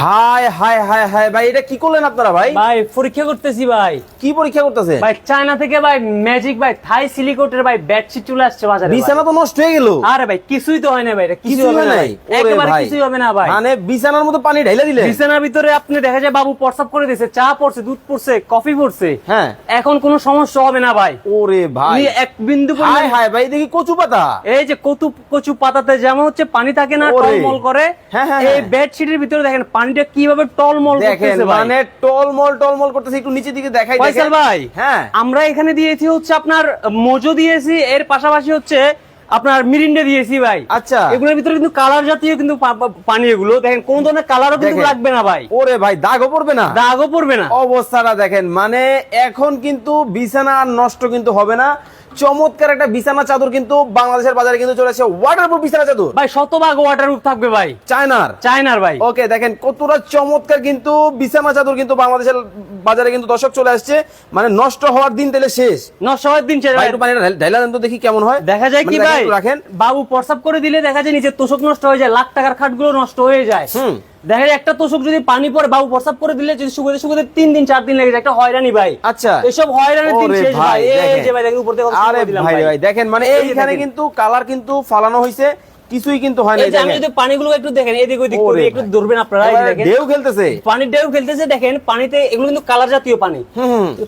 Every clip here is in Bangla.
হাই হাই হাই হাই ভাই এটা কি করলেন আপনারা ভাই? ভাই পরীক্ষা করতেছি ভাই। কি পরীক্ষা করতেছে? ভাই চায়না থেকে ভাই ম্যাজিক ভাই থাই সিলিকোটের ভাই বেডশিট চলে আসছে বাজারে বিছানা তো নষ্ট হয়ে গেল। আরে ভাই কিছুই তো হয় না ভাই এটা হবে না একেবারে কিছুই হবে না ভাই। মানে বিছানার মতো পানি ঢাইলা দিলে বিছানার ভিতরে আপনি দেখা যায় বাবু প্রস্রাব করে দিয়েছে চা পড়ছে দুধ পড়ছে কফি পড়ছে। হ্যাঁ। এখন কোনো সমস্যা হবে না ভাই। ওরে ভাই। এক বিন্দু হাই হাই ভাই দেখি কচু পাতা। এই যে কচু কচু পাতাতে যেমন হচ্ছে পানি থাকে না ওরে। করে হ্যাঁ, হ্যাঁ, এই হ্যাঁ। বেডশিটের ভিতরে দেখেন পানিটা কীভাবে টলমল করতেছে মানে টলমল টলমল করতেছে। একটু নিচে দিকে দেখাই ফয়সাল ভাই হ্যাঁ। আমরা এখানে দিয়েছি হচ্ছে আপনার মোজো দিয়েছি এর পাশাপাশি হচ্ছে আপনার মিরিন্ডা দিয়েছি ভাই। আচ্ছা। এগুলোর ভিতরে কিন্তু কালার জাতীয় কিন্তু পানি এগুলো। দেখেন কোন ধরনের কালারও কিন্তু। লাগবে না ভাই। ওরে ভাই দাগও পড়বে না। দাগও পড়বে না। অবস্থাটা দেখেন মানে এখন কিন্তু বিছানা আর নষ্ট কিন্তু হবে না। চমৎকার একটা বিছানা চাদর কিন্তু বাংলাদেশের বাজারে কিন্তু চলে আসছে ওয়াটারপ্রুফ বিছানা চাদর। ভাই শতভাগ ওয়াটার থাকবে ভাই। চায়নার চায়নার ভাই। ওকে দেখেন কতটা চমৎকার কিন্তু বিছানা চাদর কিন্তু বাংলাদেশের বাজারে কিন্তু দর্শক চলে আসছে। মানে নষ্ট হওয়ার দিন তাহলে শেষ। নষ্ট হওয়ার দিন শেষ ভাই ভাই। একটু পানিটা ঢাইলা দেন তো দেখি কেমন হয়। দেখা যায় মানে কি ভাই একটু রাখেন। বাবু প্রসাব করে দিলে দেখা যায় নিচের তোষক নষ্ট হয়ে যায় লাখ টাকার খাটগুলো নষ্ট হয়ে যায়। হুম। দেখা যায় একটা তোষক যদি পানি পরে বাবু প্রসাব করে দিলে যদি শুকাতে শুকাতে তিন দিন চার দিন লেগে যায় একটা হয়রানি ভাই। আচ্ছা। এসব হয়রানির দিন শেষ ভাই। এই যে ভাই দেখেন উপর থেকে আরে ভাই ভাই। দেখেন মানে এইখানে কিন্তু কালার কিন্তু ফালানো কিছুই কিন্তু হয় না এই যে আমি যদি পানিগুলো একটু দেখেন এদিক করি একটু। ধরবেন আপনারা এই দেখেন। ঢেউ খেলতেছে। পানির ঢেউ খেলতেছে দেখেন পানিতে এগুলো কিন্তু কালার জাতীয় পানি।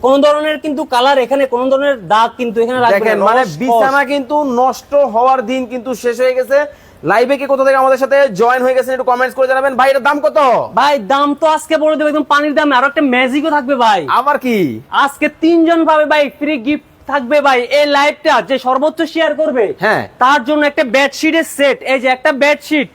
কোন ধরনের কিন্তু কালার এখানে কোন ধরনের দাগ কিন্তু এখানে লাগবে দেখেন না, মানে বিছানা কিন্তু নষ্ট হওয়ার দিন কিন্তু শেষ হয়ে গেছে। লাইভে কি কোথা থেকে আমাদের সাথে জয়েন হয়ে গেছেন একটু কমেন্টস করে জানাবেন। ভাই এটার দাম কত? ভাই দাম তো আজকে বলে দেবো একদম পানির দাম। আর একটা ম্যাজিকও থাকবে ভাই। আবার কি? আজকে তিনজন পাবে ভাই ফ্রি গিফট থাকবে ভাই। এই লাইভটা যে সর্বোচ্চ শেয়ার করবে হ্যাঁ। তার জন্য একটা বেডশিটের সেট এই যে একটা বেডশিট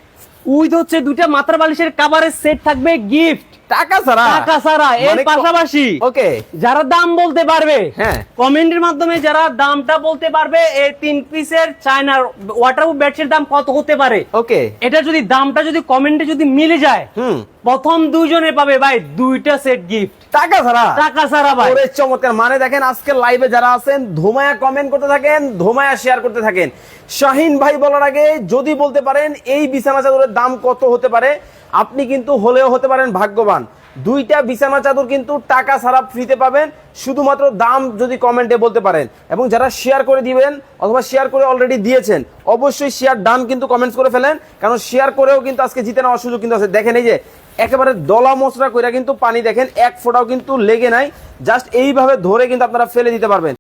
উইথ হচ্ছে দুইটা মাথার বালিশের কাভারের সেট থাকবে গিফট টাকা ছাড়া? টাকা ছাড়া এর মানে পাশাপাশি ওকে। যারা দাম বলতে পারবে হ্যাঁ। কমেন্টের মাধ্যমে যারা দামটা বলতে পারবে এই তিন পিসের চায়নার ওয়াটারপ্রুফ বেডশিট দাম কত হতে পারে? ওকে। এটা যদি দামটা যদি কমেন্টে যদি মিলে যায় হুম। প্রথম দুইজনে পাবে ভাই দুইটা সেট গিফট টাকা ছাড়া? টাকা ছাড়া ভাই। ওরে চমৎকার। মানে দেখেন আজকে লাইভে যারা আছেন ধোমায়া কমেন্ট করতে থাকেন ধোমায়া শেয়ার করতে থাকেন। শাহিন ভাই বলার আগে যদি বলতে পারেন এই বিছানা চাদরের দাম কত হতে পারে? আপনি কিন্তু হলেও হতে পারেন ভাগ্যবান। দুইটা বিছানা চাদর কিন্তু টাকা ছাড়া ফ্রিতে পাবেন শুধুমাত্র দাম যদি কমেন্টে বলতে পারেন। এবং যারা শেয়ার করে দিবেন অথবা শেয়ার করে অলরেডি দিয়েছেন অবশ্যই শেয়ার ডান কিন্তু কমেন্টস করে ফেলেন কারণ শেয়ার করেও কিন্তু আজকে জিতে নেওয়ার সুযোগ কিন্তু আছে। দেখেন এই যে একেবারে দলা মশলা কইরা কিন্তু পানি দেখেন, এক ফোঁটাও কিন্তু লেগে নাই। জাস্ট এইভাবে ধরে কিন্তু আপনারা ফেলে দিতে পারবেন।